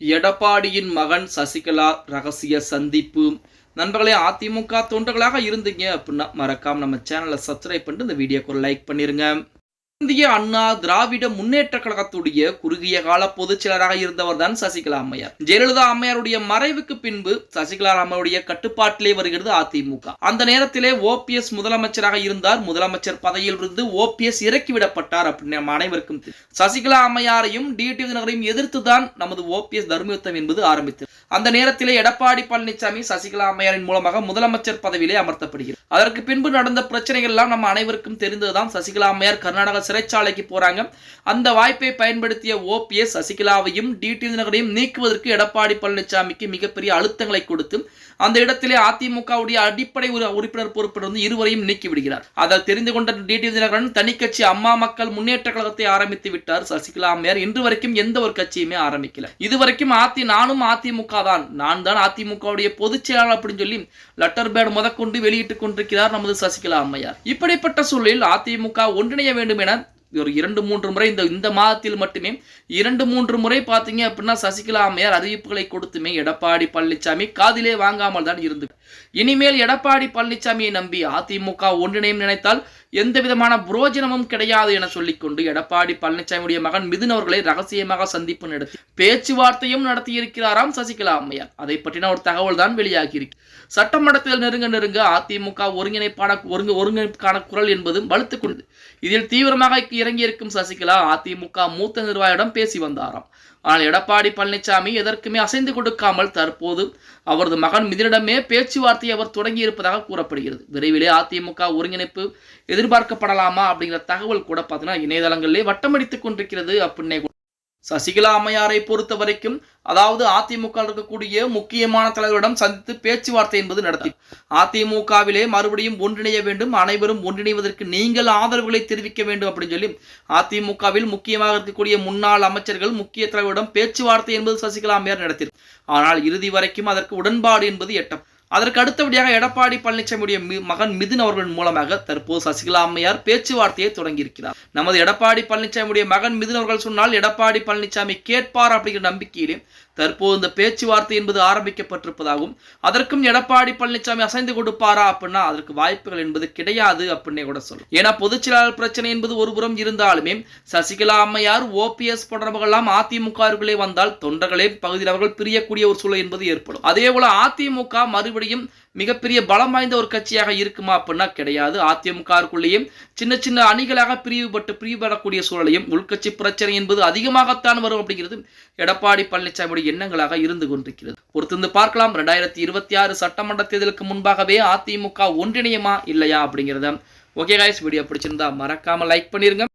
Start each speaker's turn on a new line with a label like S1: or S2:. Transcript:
S1: எடப்பாடியின் மகன் சசிகலா ரகசிய சந்திப்பு. நண்பர்களே அதிமுக தொண்டர்களாக இருந்தீங்க அப்படின்னா மறக்காம நம்ம சேனலை சப்ஸ்கிரைப் பண்ணிட்டு இந்த வீடியோக்கு ஒரு லைக் பண்ணிருங்க. இந்திய அண்ணா திராவிட முன்னேற்ற கழகத்துடைய குறுகிய கால பொதுச் செயலராக இருந்தவர் தான் சசிகலா அம்மையார். ஜெயலலிதா அம்மையாருடைய மறைவுக்கு பின்பு சசிகலா அம்மையுடைய கட்டுப்பாட்டிலே வருகிறது அதிமுக. அந்த நேரத்திலே ஓபிஎஸ் முதலமைச்சராக இருந்தார். முதலமைச்சர் பதவியில் இருந்து ஓபிஎஸ் இறக்கிவிடப்பட்டார் அப்படின்னு நம்ம அனைவருக்கும் சசிகலா அம்மையாரையும் டிடிவி நகரையும் எதிர்த்து தான் நமது ஓபிஎஸ் தர்மயுத்தம் என்பது ஆரம்பித்தது. அந்த நேரத்திலே எடப்பாடி பழனிசாமி சசிகலா அம்மையாரின் மூலமாக முதலமைச்சர் பதவியிலே அமர்த்தப்படுகிறது அதற்கு பின்பு நடந்த பிரச்சனைகள் எல்லாம் நம்ம அனைவருக்கும் தெரிந்ததுதான் சசிகலா அம்மையார் கர்நாடக சிறைச்சாலைக்கு போறாங்க. அந்த வாய்ப்பை பயன்படுத்திய ஓபிஎஸ் சசிகலாவையும் டிடி நகரையும் நீக்குவதற்கு எடப்பாடி பழனிசாமிக்கு மிகப்பெரிய அழுத்தங்களை கொடுத்து அந்த இடத்திலே அதிமுகவுடைய அடிப்படை ஒரு உறுப்பினர் பொறுப்பிலிருந்து இருவரையும் நீக்கிவிடுகிறார் அதை தெரிந்து கொண்ட டிடி தினகரன் தனிக்கட்சி அம்மா மக்கள் முன்னேற்ற கழகத்தை ஆரம்பித்து விட்டார் சசிகலா அம்மையார். இன்று வரைக்கும் எந்த ஒரு கட்சியுமே ஆரம்பிக்கல. இதுவரைக்கும் அதி நானும் அதிமுக தான். நான் தான் அதிமுகவுடைய பொதுச் செயலாளர் அப்படின்னு சொல்லி லெட்டர் பேட் முதற்கொண்டு வெளியிட்டுக் கொண்டிருக்கிறார் நமது சசிகலா அம்மையார். இப்படிப்பட்ட சூழலில் அதிமுக ஒன்றிணைய வேண்டும் என ஒரு இரண்டு மூன்று முறை இந்த இந்த மாதத்தில் மட்டுமே இரண்டு மூன்று முறை பார்த்தீங்க அப்படின்னா சசிகலா அம்மையார் அறிவிப்புகளை கொடுத்துமே எடப்பாடி பழனிசாமி காதிலே வாங்காமல் தான் இருந்து இனிமேல் எடப்பாடி பழனிசாமியை நம்பி அதிமுக ஒன்றிணையும் நினைத்தால் எந்த விதமான புரோஜனமும் கிடையாது என சொல்லிக்கொண்டு எடப்பாடி பழனிசாமியுடைய மகன் மிதுன் அவர்களை ரகசியமாக சந்திப்பு நடத்தி பேச்சுவார்த்தையும் நடத்தியிருக்கிறாராம் சசிகலா அம்மையார். அதை பற்றின ஒரு தகவல் தான் வெளியாகி இருக்கு சட்டமன்றத்தில் நெருங்க நெருங்க அதிமுக ஒருங்கிணைப்பான ஒருங்க ஒருங்கிணைப்புக்கான குரல் என்பதும் வலுத்துக் கொண்டது. இதில் தீவிரமாக இறங்கியிருக்கும் சசிகலா அதிமுக மூத்த நிர்வாகியிடம் பேசி வந்தாராம். ஆனால் எடப்பாடி பழனிசாமி எதற்குமே அசைந்து கொடுக்காமல் தற்போது அவரது மகன் மிதினிடமே பேச்சுவார்த்தையை அவர் தொடங்கி இருப்பதாக கூறப்படுகிறது. விரைவிலே அதிமுக ஒருங்கிணைப்பு எதிர்பார்க்கப்படலாமா அப்படிங்கிற தகவல் கூட பார்த்தீங்கன்னா இணையதளங்களிலே வட்டமடித்துக் கொண்டிருக்கிறது அப்படின்னே சசிகலா அம்மையாரை பொறுத்த வரைக்கும் அதாவது அதிமுக இருக்கக்கூடிய முக்கியமான தலைவரிடம் சந்தித்து பேச்சுவார்த்தை என்பது நடத்தி அதிமுகவிலே மறுபடியும் ஒன்றிணைய வேண்டும் அனைவரும் ஒன்றிணைவதற்கு நீங்கள் ஆதரவுகளை தெரிவிக்க வேண்டும் அப்படின்னு சொல்லி அதிமுகவில் முக்கியமாக இருக்கக்கூடிய முன்னாள் அமைச்சர்கள் முக்கிய தலைவரிடம் பேச்சுவார்த்தை என்பது சசிகலா அம்மையார் நடத்தியது. ஆனால் இறுதி வரைக்கும் அதற்கு உடன்பாடு என்பது எட்டம். அதற்கு அடுத்தபடியாக எடப்பாடி பழனிசாமியுடைய மி- மகன் மிதுன் அவர்களின் மூலமாக தற்போது சசிகலா அம்மையார் பேச்சுவார்த்தையை தொடங்கியிருக்கிறார். நமது எடப்பாடி பழனிசாமியுடைய மகன் மிதுன் அவர்கள் சொன்னால் எடப்பாடி பழனிசாமி கேட்பார் அப்படிங்கிற நம்பிக்கையிலே தற்போது இந்த பேச்சுவார்த்தை என்பது ஆரம்பிக்கப்பட்டிருப்பதாகவும் அதற்கும் எடப்பாடி பழனிசாமி அசைந்து கொடுப்பாரா அப்படின்னா அதற்கு வாய்ப்புகள் என்பது கிடையாது அப்படின்னே கூட சொல்லும் ஏன்னா பொதுச் செயலாளர் பிரச்சனை என்பது ஒருபுறம் இருந்தாலுமே சசிகலா அம்மையார் ஓபிஎஸ் போன்றவர்கள்லாம் அதிமுகவுக்குள்ளே வந்தால் தொண்டர்களே பகுதியில் அவர்கள் பிரியக்கூடிய ஒரு சூழல் என்பது ஏற்படும். அதே போல அதிமுக மறுபடியும் மிகப்பெரிய பலம் வாய்ந்த ஒரு கட்சியாக இருக்குமா அப்படின்னா கிடையாது. அதிமுகவுக்குள்ளேயும் சின்ன சின்ன அணிகளாக பிரிவுபட்டு பிரிவுபடக்கூடிய சூழலையும் உள்கட்சி பிரச்சனை என்பது அதிகமாகத்தான் வரும் அப்படிங்கிறது எடப்பாடி பழனிசாமியுடைய எண்ணங்களாக இருந்து கொண்டிருக்கிறது. பொறுத்திருந்து பார்க்கலாம். ரெண்டாயிரத்தி இருபத்தி ஆறு சட்டமன்ற தேர்தலுக்கு முன்பாகவே அதிமுக ஒன்றிணையமா இல்லையா அப்படிங்கிறத. ஓகே காய்ஸ் வீடியோ பிடிச்சிருந்தா மறக்காம லைக் பண்ணிருங்க.